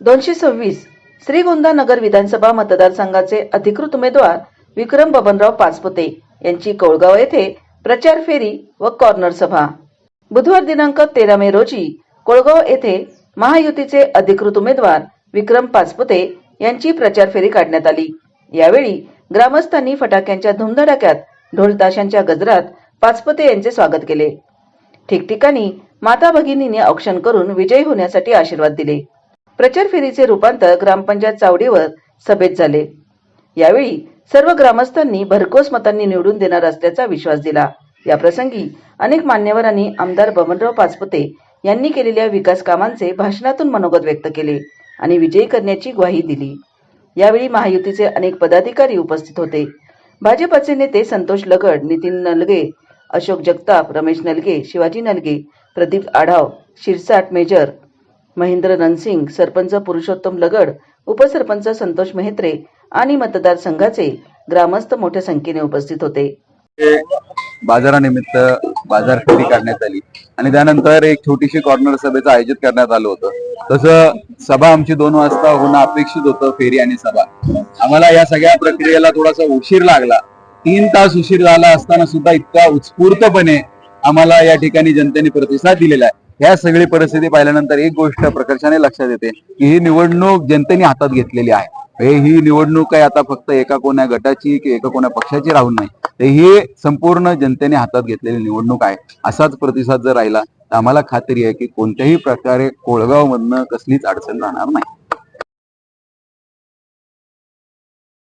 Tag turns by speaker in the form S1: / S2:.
S1: दोनशे सव्वीस श्रीगोंदा नगर विधानसभा मतदारसंघाचे अधिकृत उमेदवार विक्रम बबनराव पाचपुते यांची कोळगाव येथे प्रचार फेरी व कॉर्नर सभा. बुधवार दिनांक तेरा मे रोजी कोळगाव येथे महायुतीचे अधिकृत उमेदवार विक्रम पाचपुते यांची प्रचार फेरी काढण्यात आली. यावेळी ग्रामस्थांनी फटाक्यांच्या धुमधडाक्यात ढोलताशांच्या गजरात पाचपुते यांचे स्वागत केले. ठिकठिकाणी माता भगिनींनी औक्षण करून विजयी होण्यासाठी आशीर्वाद दिले. प्रचार फेरीचे रूपांतर ग्रामपंचायत चावडीवर सभेत झाले. यावेळी सर्व ग्रामस्थांनी भरघोस मतांनी निवडून देणार असल्याचा विश्वास दिला. या प्रसंगी अनेक मान्यवरांनी आमदार बबनराव पाचपुते यांनी केलेल्या विकास कामांचे भाषणातून मनोगत व्यक्त केले आणि विजयी करण्याची ग्वाही दिली. यावेळी महायुतीचे अनेक पदाधिकारी उपस्थित होते. भाजपचे नेते संतोष लगड नितीन नलगे अशोक जगताप रमेश नलगे शिवाजी नलगे प्रदीप आढाव शिरसाट मेजर महेंद्र रणसिंग सरपंच पुरुषोत्तम लगड उपसरपंच संतोष मेहत्रे आणि मतदारसंघाचे ग्रामस्थ मोठ्या संख्येने उपस्थित होते.
S2: बाजारानिमित्त बाजार फेरी काढण्यात आली. आणि त्यानंतर एक छोटीशी कॉर्नर सभेचं आयोजित करण्यात आलं होतं. तसं सभा आमची दोन वाजता होणं अपेक्षित होतं फेरी आणि सभा. आम्हाला या सगळ्या प्रक्रियेला थोडासा उशीर लागला. तीन तास उशीर झाला असताना सुद्धा इतका उत्स्फूर्तपणे आम्हाला या ठिकाणी जनतेने प्रतिसाद दिलेला आहे. ह्या सगळी परिस्थिती पाहिल्यानंतर एक गोष्ट प्रकर्षाने लक्षात येते की ही निवडणूक जनतेने हातात घेतलेली आहे. हे ही निवडणूक काय आता फक्त एका कोण्या गटाची की एका कोण्या पक्षाची राहून नाही. तर ही संपूर्ण जनतेने हातात घेतलेली निवडणूक आहे. असाच प्रतिसाद जर राहिला तर आम्हाला खात्री आहे की कोणत्याही प्रकारे कोळगाव मधनं कसलीच अडचण राहणार नाही.